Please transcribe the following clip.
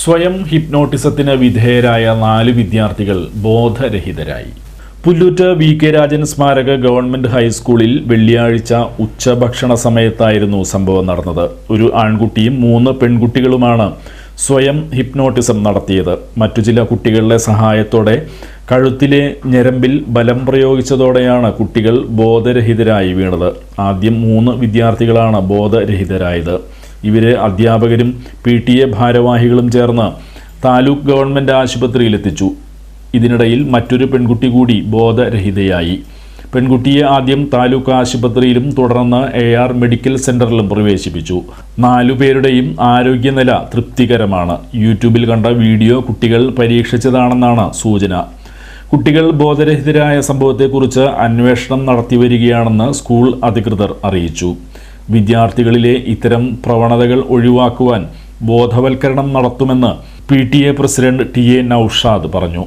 സ്വയം ഹിപ്നോട്ടിസത്തിന് വിധേയരായ നാല് വിദ്യാർത്ഥികൾ ബോധരഹിതരായി. പുല്ലൂറ്റ് വി കെ രാജൻ സ്മാരക ഗവൺമെന്റ് ഹൈസ്കൂളിൽ വെള്ളിയാഴ്ച ഉച്ചഭക്ഷണ സമയത്തായിരുന്നു സംഭവം നടന്നത്. ഒരു ആൺകുട്ടിയും മൂന്ന് പെൺകുട്ടികളുമാണ് സ്വയം ഹിപ്നോട്ടിസം നടത്തിയത്. മറ്റു ചില കുട്ടികളുടെ സഹായത്തോടെ കഴുത്തിലെ ഞരമ്പിൽ ബലം പ്രയോഗിച്ചതോടെയാണ് കുട്ടികൾ ബോധരഹിതരായി വീണത്. ആദ്യം മൂന്ന് വിദ്യാർത്ഥികളാണ് ബോധരഹിതരായത്. ഇവരെ അധ്യാപകരും പി ടി എ ഭാരവാഹികളും ചേർന്ന് താലൂക്ക് ഗവൺമെന്റ് ആശുപത്രിയിലെത്തിച്ചു. ഇതിനിടയിൽ മറ്റൊരു പെൺകുട്ടി കൂടി ബോധരഹിതയായി. പെൺകുട്ടിയെ ആദ്യം താലൂക്ക് ആശുപത്രിയിലും തുടർന്ന് എ ആർ മെഡിക്കൽ സെന്ററിലും പ്രവേശിപ്പിച്ചു. നാലുപേരുടെയും ആരോഗ്യനില തൃപ്തികരമാണ്. യൂട്യൂബിൽ കണ്ട വീഡിയോ കുട്ടികൾ പരീക്ഷിച്ചതാണെന്നാണ് സൂചന. കുട്ടികൾ ബോധരഹിതരായ സംഭവത്തെക്കുറിച്ച് അന്വേഷണം നടത്തിവരികയാണെന്ന് സ്കൂൾ അധികൃതർ അറിയിച്ചു. വിദ്യാർത്ഥികളിലെ ഇത്തരം പ്രവണതകൾ ഒഴിവാക്കുവാൻ ബോധവൽക്കരണം നടത്തുമെന്ന് P T A president T A Naushad പറഞ്ഞു.